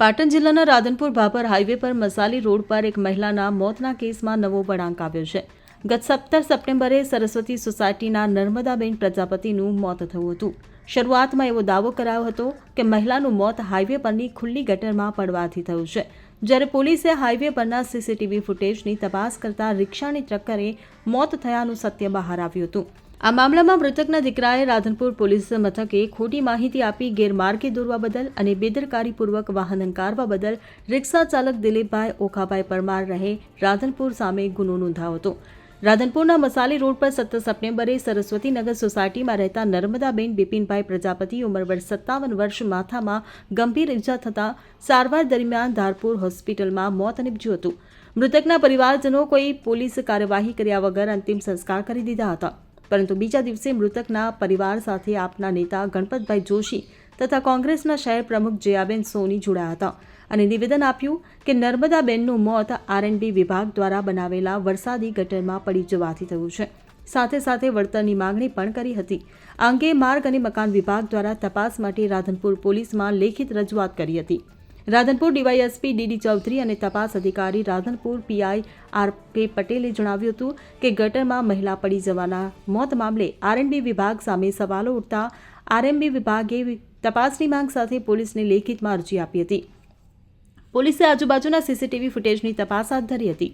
પાટણ જિલ્લાના રાધનપુર ભાભર હાઈવે પર મસાલી રોડ પર એક મહિલાના મોતના કેસમાં નવો વળાંક આવ્યો છે. ગત સત્તર સપ્ટેમ્બરે સરસ્વતી સોસાયટીના નર્મદાબેન પ્રજાપતિનું મોત થયું હતું. શરૂઆતમાં એવો દાવો કરાયો હતો કે મહિલાનું મોત હાઈવે પરની ખુલ્લી ગટરમાં પડવાથી થયું છે. જ્યારે પોલીસે હાઈવે પરના સીસીટીવી ફૂટેજની તપાસ કરતા રિક્ષાની ટક્કરે મોત થયાનું સત્ય બહાર આવ્યું હતું. આ મામલામાં મૃતકના દીકરાએ રાધનપુર પોલીસ મથકે ખોટી માહિતી આપી ગેરમાર્ગે દોરવા બદલ અને બેદરકારીપૂર્વક વાહન અંકારવા બદલ રિક્ષા ચાલક દિલીપભાઈ ઓખાભાઈ પરમાર રહે રાધનપુર સામે ગુનો નોંધાયો હતો. રાધનપુરના મસાલી રોડ પર સત્તર સપ્ટેમ્બરે સરસ્વતીનગર સોસાયટીમાં રહેતા નર્મદાબેન બિપિનભાઈ પ્રજાપતિ ઉંમર વર્ષ સત્તાવન વર્ષ માથામાં ગંભીર ઇજા થતાં સારવાર દરમિયાન ધારપુર હોસ્પિટલમાં મોત નિપજ્યું હતું. મૃતકના પરિવારજનો કોઈ પોલીસ કાર્યવાહી કર્યા વગર અંતિમ સંસ્કાર કરી દીધા હતા. પરંતુ બીજા દિવસે મૃતકના પરિવાર સાથે આપના નેતા ગણપતભાઈ જોશી તથા કોંગ્રેસના શહેર પ્રમુખ જયાબેન સોની જોડાયા હતા અને નિવેદન આપ્યું કે નર્મદાબેનનું મોત આરએનબી વિભાગ દ્વારા બનાવેલા વરસાદી ગટરમાં પડી જવાથી થયું છે. સાથે સાથે વળતરની માંગણી પણ કરી હતી. આ અંગે માર્ગ અને મકાન વિભાગ દ્વારા તપાસ માટે રાધનપુર પોલીસમાં લેખિત રજૂઆત કરી હતી. રાધનપુર ડીવાયએસપી ડીડી ચૌધરી અને તપાસ અધિકારી રાધનપુર પીઆઈ આર કે પટેલે જણાવ્યું હતું કે ગટરમાં મહિલા પડી જવાના મોત મામલે આરએનબી વિભાગ સામે સવાલો ઉઠતા આરએનબી વિભાગે તપાસની માંગ સાથે પોલીસને લેખિતમાં અરજી આપી હતી. પોલીસે આજુબાજુના સીસીટીવી ફૂટેજની તપાસ હાથ ધરી હતી.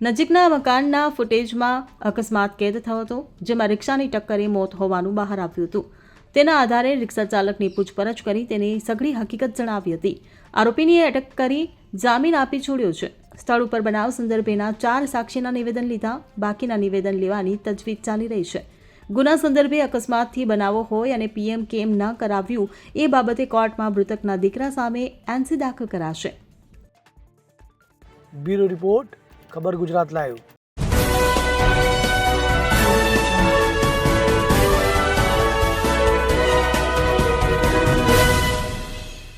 નજીકના મકાનના ફૂટેજમાં અકસ્માત કેદ થયો હતો, જેમાં રિક્ષાની ટક્કરે મોત હોવાનું બહાર આવ્યું હતું. તેના આધારે રિક્ષા ચાલકની પૂછપરછ કરી તેની સઘળી હકીકત જણાવી હતી. આરોપીની અટક કરી જામીન આપી છોડ્યો છે. સ્થળ ઉપર બનાવ સંદર્ભેના ચાર સાક્ષીના નિવેદન લીધા, બાકીના નિવેદન લેવાની તજવીજ ચાલી રહી છે. ગુના સંદર્ભે અકસ્માતથી બનાવો હોય અને પીએમ કેમ ન કરાવ્યું એ બાબતે કોર્ટમાં મૃતકના દીકરા સામે એનસી દાખલ કરાશે. બ્યુરો રિપોર્ટ, ખબર ગુજરાત લાઈવ.